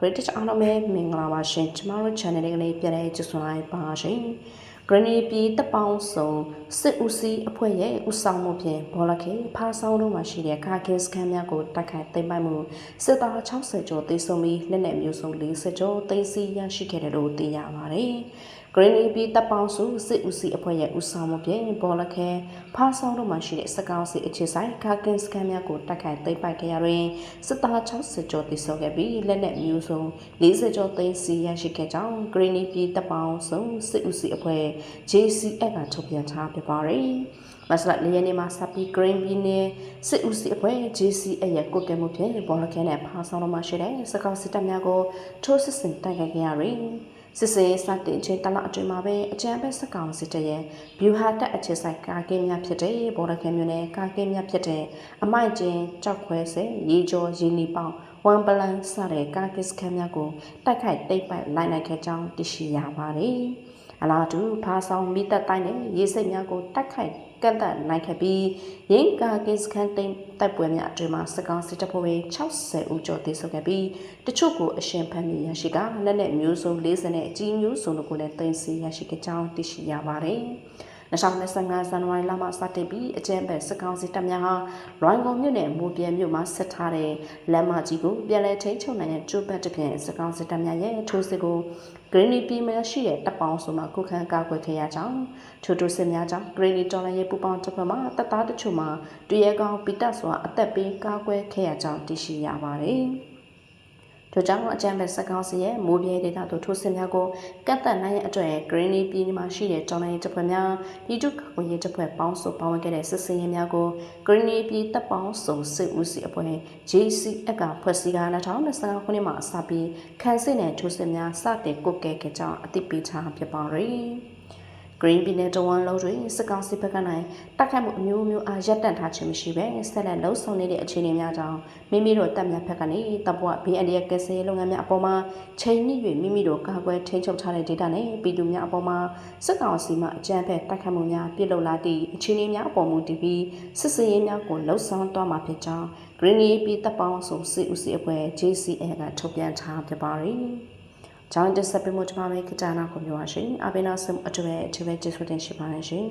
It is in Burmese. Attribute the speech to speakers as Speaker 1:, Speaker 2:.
Speaker 1: British အားလုံးပဲမင်္ဂလာပါရှင်ကျမတို့ channel လေးကလေးပြန်လဲကြည့်ဆွလိုက်ပါရှင် Granny ပြည်တပေါင်းစုံစစ်ဦးစီးအဖွဲ့ရဲ့ဦးဆောင်မှုဖြင့်ဘောလခေဖားဆောင်တို့မှာရှိတဲ့ကာကင်စခန်းများကိုတိုက်ခိုက်သိမ်းပိုက်မှုစစ်သား60ကျော်သေဆုံးပြီးလက်နက်မျိုးစုံ40ကျော်သိမ်းဆည်းရရှိခဲ့တယ်လို့သိရပါတယ်။ Granny ပြည်တပေါင်းစုစစ်ဦးစီးအဖွဲ့ရဲ့ဦးဆောင်မှုဖြင့်ဘောလခေဖားဆောင်တို့မှာရှိတဲ့စကောင်းစီအခြေဆိုင်ကာကင်စခန်းများကိုတိုက်ခိုက်သိမ်းပိုက်ခဲ့ရတွင်စစ်သား60ကျော်သေဆုံးခဲ့ပြီးလက်နက်မျိုးစုံ40ကျော်သိမ်းဆည်းရရှိခဲ့ကြောင်း Granny ပြည်တပေါင်းစုစစ်ဦးစီးအဖွဲ့ JCF ကထုတ်ပြန်ထားပြပါတယ်။မဆလလေးရနေမှာစပီ Green ပြည်နယ်စစ်ဦးစီးအဖွဲ့ JCF ရဲ့ကုတ်ကဲမှုဖြင့်ဘောလခဲနဲ့ဖားဆောင်တော်မှာရှိတဲ့စကောက်စစ်တပ်များကိုထိုးစစ်ဆင်တိုက်ခိုက်ခဲ့ရရင် စစ်စေးစတင်ချင်းတလအတွင်းမှာပဲအကြမ်းဖက်စကောင်စစ်တပ်ရဲ့ဗျူဟာတက်အခြေဆိုင်ကာကင်းများဖြစ်တဲ့ဘောလခဲမျိုးနဲ့ကာကင်းများဖြစ်တဲ့အမိုက်ကျင်းကြောက်ခွဲစဲရေကျော်ရေနီပေါင်ဝန်ပလန်စတဲ့ကာကစ်ခန်းများကိုတိုက်ခိုက်တိတ်ပိုက်လိုက်နိုင်ခဲ့ကြောင်းသိရှိရပါတယ်။အလားတူဖားဆောင်မိသက်တိုင်းနဲ့ရေစိတ်များကိုတိုက်ခိုက် ကန့်သက်နိုင်ခဲ့ပြီးရင်းကာကစ်ခန်းတိတ်တိုက်ပွဲများအတွင်းမှာစကောင်စစ်တပ်ဖွဲ့ဝင်60ဦးကျော်သေဆုံးခဲ့ပြီးတချို့ကိုအရှင်ဖမ်းမိရရှိကလက်နက်မျိုးစုံ40နဲ့အကြီးမျိုးစုံတို့ကိုလည်းတင်စီရရှိခဲ့ကြောင်းသိရှိရပါတယ်။ 2025ဇန်နဝါရီလမှစတင်ပြီးအကြမ်းဖက်စကောင်စီတပ်များဟာလွိုင်ကော်မြို့နယ်မူပြဲမြို့မှာဆက်ထားတဲ့လမ်းမကြီးကိုပြန်လည်ထိန်းချုပ်နိုင်တဲ့ကျိုးဘက်တစ်ဖြင့်စကောင်စီတပ်များရဲ့ထိုးစစ်ကို Greeny ပြည်မှာရှိတဲ့တပ်ပေါင်းစုမှခုခံကာကွယ်ခဲ့ရကြောင်းထိုးထိုးစစ်များကြောင့် Greeny တော်လိုင်းရဲ့ပူပေါင်းတပ်ဖွဲ့မှတပ်သားတချို့မှတရေကောင်ပိတက်စွာအသက်ပေးကာကွယ်ခဲ့ရကြောင်းသိရှိရပါတယ်။ ထို့ကြောင့်အကြံမဲ့စကောင်းစီရဲ့မိုးပြဲဒေတာတို့ထိုးစစ်များကိုကတ်တက်နိုင်ရဲ့အတွက် Greeny ပြည်မှာရှိတဲ့တောင်တိုင်းတပ်ဖွဲ့များပြည်သူ့ကာကွယ်ရေးတပ်ဖွဲ့ပေါင်းစုပါဝင်ခဲ့တဲ့စစ်စင်ရေးများကို Greeny ပြည်တပ်ပေါင်းစုစစ်ဦးစီးအဖွဲ့ JCF ကဖွဲ့စည်းက2025ခုနှစ်မှာအစပြီးခန်းစစ်နဲ့ထိုးစစ်များစတင်ကုတ်ကဲခဲ့ကြောင်းအသိပေးထားဖြစ်ပါရယ်။ Green ပြည်နယ်တဝန်လုံးတွင်စကောင်စစ်ဘက်ကနိုင်တိုက်ခိုက်မှုအမျိုးမျိုးအားရပ်တန့်ထားခြင်းမရှိဘဲဆက်လက်လှုပ်ဆောင်နေတဲ့အခြေအနေများကြောင့်မိမိတို့တပ်များဘက်ကနေတပ်ပွား BND ကစဲလုပ်ငန်းများအပေါ်မှာချိန်ညှိ၍မိမိတို့ကာကွယ်ထိန်းချုပ်ထားတဲ့ဒေတာနဲ့ပြည်သူများအပေါ်မှာစကောင်စီမှအကြမ်းဖက်တိုက်ခိုက်မှုများပြုလုပ်လာသည့်အခြေအနေများအပေါ်မူတည်ပြီးစစ်စင်ရေးများကိုလှုပ်ဆောင်သွားမှာဖြစ်ကြောင်း Green ပြည်တပ်ပေါင်းစုစစ်ဦးစီးအဖွဲ့ JCA ကထုတ်ပြန်ထားပြပါရယ် ကျောင်းတက်ဆက်ပေးမှုကျွန်မပဲခကြနာကိုပြောပါရှင်အဘိနာဆမ်အထွေအထွေကျေးဇူးတင်ရှိပါတယ်ရှင်